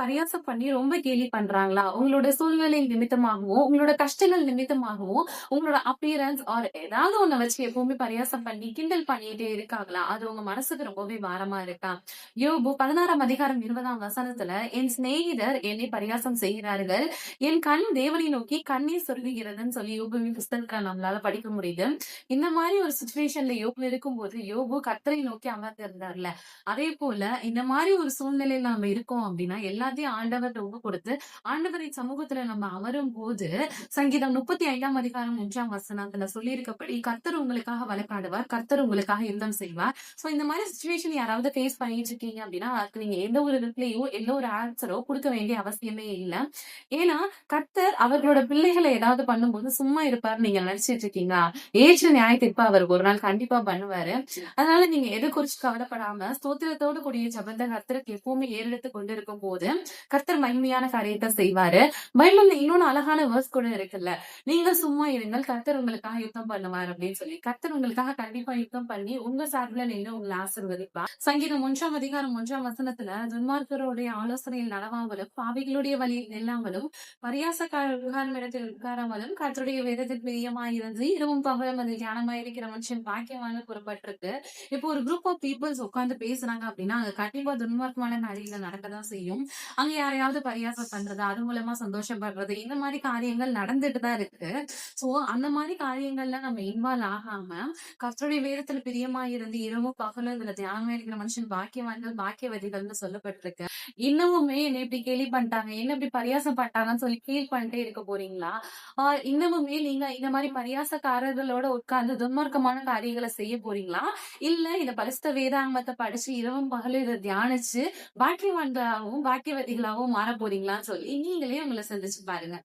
பரியாசம் பண்ணி ரொம்ப கேலி பண்றாங்களா? உங்களோட சூழ்நிலை நிமித்தமாகவும், உங்களோட கஷ்டங்கள் நிமித்தமாகவும், உங்களோட அப்பியரன்ஸ் ஆர் ஏதாவது ஒண்ண வச்சு எப்பவுமே பரியாசம் பண்ணி, கிண்டல் பண்ணிட்டே இருக்காங்களா? அது உங்க மனசுக்கு ரொம்பவே பாரமா இருக்கா? யோபு 16ஆம் அதிகாரம் 20ஆம் வசனத்துல, "என் சிநேகிதர் என்னை பரியாசம் செய்கிறார்கள். என் கண் தேவனை நோக்கி கண்ணீர் சொருகுகிறதுன்னு" சொல்லி யோபுவின் புஸ்தகத்துல நம்மளால படிக்க முடியுது. இந்த மாதிரி ஒரு சுச்சுவேஷன்ல யோபு இருக்கும்போது, யோபு கர்த்தரை நோக்கி அமர்ந்திருந்தார்ல. அதே போல இந்த மாதிரி ஒரு சூழ்நிலையில நாம இருக்கோம் அப்படின்னா எல்லா எல்லாத்தையும் ஆண்டவர்கிட்ட ஒப்பு கொடுத்து ஆண்டவரின் சமூகத்துல நம்ம அமரும் போது சங்கீதம் 35ஆம் அதிகாரம் ஒன்றாம் வசனத்துல சொல்லியிருக்கப்படி "கர்த்தர் உங்களுக்காக வழக்காடுவார். கர்த்தர் உங்களுக்காக யுத்தம் செய்வார்." சோ இந்த மாதிரி சுச்சுவேஷன் யாராவது ஃபேஸ் பண்ணிட்டு இருக்கீங்க அப்படின்னா அதுக்கு நீங்க எந்த ஒரு ரிப்ளேயோ, எந்த ஒரு ஆன்சரோ கொடுக்க வேண்டிய அவசியமே இல்லை ஏன்னா, கர்த்தர் அவர்களோட பிள்ளைகளை ஏதாவது பண்ணும்போது சும்மா இருப்பார்ன்னு நீங்க நினைச்சிட்டு இருக்கீங்களா? ஏற்ற நியாயத்தீர்ப்ப அவர் ஒரு நாள் கண்டிப்பா பண்ணுவாரு. அதனால நீங்க எது குறிச்சு கவலைப்படாம, ஸ்தோத்திரத்தோடு கூடிய ஜபந்த கர்த்தருக்கு எப்பவுமே ஏறெடுத்து கொண்டு இருக்கும் போது கர்த்தர் மகிமையான காரியத்தை செய்வாரு. பைபிள்ல இன்னொன்னு அழகான வேர்ஸ் கூட இருக்குல்ல. நீங்க சும்மா இருங்கள். கர்த்தர் உங்களுக்காக யுத்தம் பண்ணுவார்." அப்படின்னு சொல்லி. கர்த்தர் உங்களுக்காக கண்டிப்பா யுத்தம் பண்ணி, உங்க சார்புல நின்னு உங்களை ஆசிர்வதிப்பா சங்கீதம் ஒன்றாம் அதிகாரம் ஒன்றாம் வசனத்துல, "துன்மார்க்கருடைய ஆலோசனையில் நடவாமலும், பாவிகளுடைய வழியில் நில்லாமலும், பரியாசக்காரர் இடத்தில் உட்காராமலும், கர்த்தருடைய வேதத்தில் பிரியமாயிருந்து, இரவும் பகலும் அதில் தியானமாயிருக்கிற மனுஷன் பாக்கியமான கூறப்பட்டிருக்கு. இப்போ ஒரு குரூப் ஆஃப் பீப்புள்ஸ் உட்கார்ந்து பேசுறாங்க அப்படின்னா அங்க கண்டிப்பா துன்மார்க்கமான காரியங்கள் நடக்கதான் செய்யும். அங்க யாரையாவது பரியாசம் பண்றது, அது மூலமா சந்தோஷப்படுறது, இந்த மாதிரி காரியங்கள் நடந்துட்டு தான் இருக்கு. சோ அந்த மாதிரி காரியங்கள்ல நம்ம இன்வால்வ் ஆகாம, கர்த்தருடைய வேதத்துல பிரியமாயிருந்து, இரவும் பகலும் இதுல தியானம் இருக்கிற மனுஷன் பாக்கியவான்கள், பாக்கியவதிகள்னு சொல்லப்பட்டிருக்கு. இன்னமுமே என்ன இப்படி கேலி பண்ணிட்டாங்க, என்ன இப்படி பரியாசம் பண்ணிட்டாங்கன்னு சொல்லி ஃபீல் பண்ணிட்டே இருக்க போறீங்களா? இன்னமுமே நீங்க இந்த மாதிரி பரியாசக்காரர்களோட உட்கார்ந்து துன்மார்க்கமான காரியங்களை செய்ய போறீங்களா? இல்ல இந்த பரிசுத்த வேதாங்கத்தை படிச்சு, இரவும் பகலும் இத தியானிச்சு, பாக்கியவான்களாகவும், பாக்கிய மாறப் மாறப்போறீங்களான்னு சொல்லி, நீங்களே உங்களை சிந்திச்சு பாருங்க.